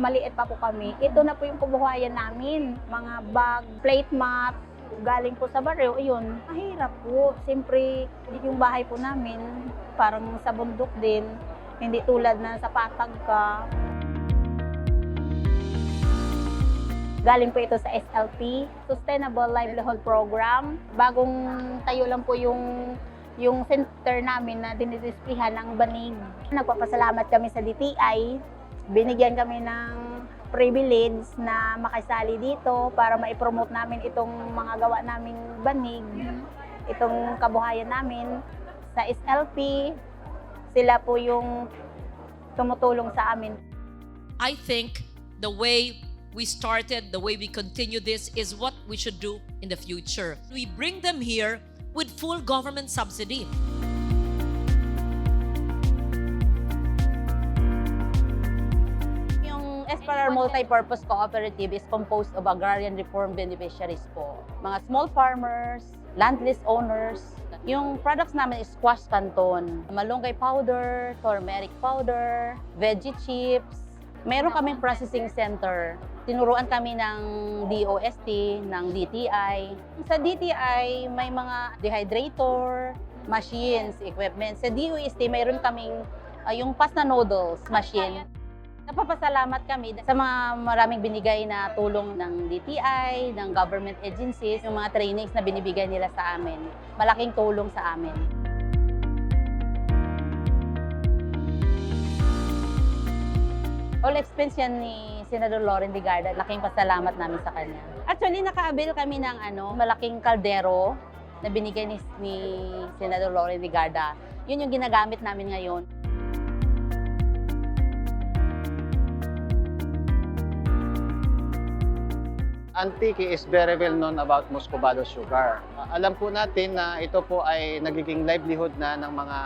maliit pa po kami, ito na po yung kabuhayan namin. Mga bag, plate mat, galing po sa baryo, ayun, mahirap po. Siyempre, yung bahay po namin, parang sa bundok din, hindi tulad na sa patag ka. Galing po ito sa SLP, Sustainable Livelihood Program. Bagong tayo lang po yung yung center namin na dinidisplihan ng banig. Nagpapasalamat kami sa DTI. Binigyan kami ng privilege na makisali dito para maipromote namin itong mga gawa naming banig, itong kabuhayan namin. Sa SLP, sila po yung tumutulong sa amin. I think the way we started, the way we continue this is what we should do in the future. We bring them here with full government subsidy. Esperar Multipurpose Cooperative is composed of agrarian reform beneficiaries po. Mga small farmers, landless owners. Yung products namin is squash canton, malunggay powder, turmeric powder, veggie chips. Meron kaming processing center. Tinuruan kami ng DOST, ng DTI. Sa DTI, may mga dehydrator, machines, equipment. Sa DOST, mayroon kaming ah, yung pasta noodles machine. Napapasalamat kami sa mga maraming binigay na tulong ng DTI, ng government agencies, yung mga trainings na binibigay nila sa amin. Malaking tulong sa amin. All expense yan ni Senador Lauren Ligarda. Laking pasalamat namin sa kanya. Actually, nakaabil kami ng ano, malaking kaldero na binigay ni, ni Senador Lauren Ligarda. Yun yung ginagamit namin ngayon. Antique is very well known about Muscovado sugar. Uh, Alam po natin na ito po ay nagiging livelihood na ng mga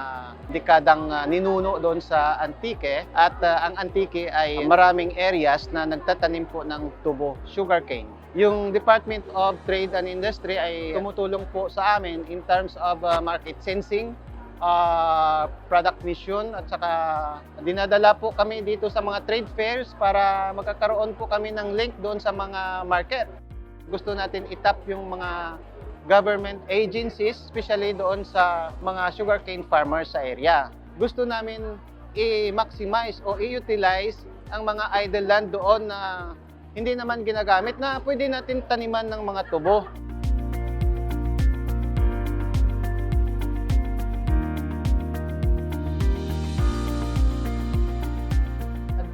dekadang uh, ninuno doon sa Antique at uh, ang Antique ay maraming areas na nagtatanim po ng tubo sugarcane. Yung Department of Trade and Industry ay tumutulong po sa amin in terms of uh, market sensing, uh, product mission at saka dinadala po kami dito sa mga trade fairs para magkakaroon po kami ng link doon sa mga market. Gusto natin itap yung mga government agencies, especially doon sa mga sugarcane farmers sa area. Gusto namin i-maximize o i-utilize ang mga idle land doon na hindi naman ginagamit na pwede natin taniman ng mga tubo.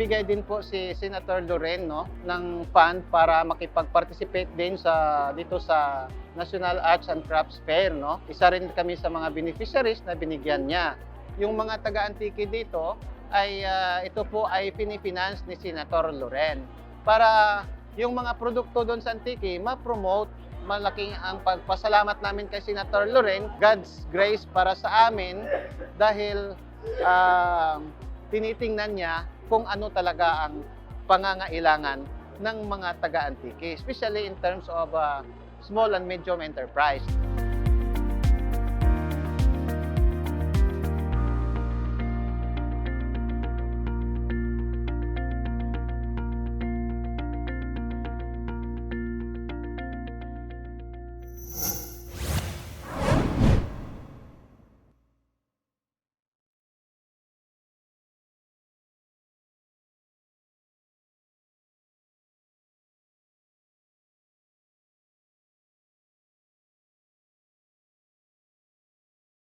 Nagbigay din po si Senator Loren no, ng fund para makipag-participate din sa dito sa National Arts and Crafts Fair. No? Isa rin kami sa mga beneficiaries na binigyan niya. Yung mga taga-antiki dito, ay ah, ito po ay pinifinance ni Senator Loren para yung mga produkto doon sa Antiki ma-promote malaking ang pagpasalamat namin kay Senator Loren God's grace para sa amin dahil ah, tinitingnan niya kung ano talaga ang pangangailangan ng mga taga-antiki, especially in terms of uh, small and medium enterprise.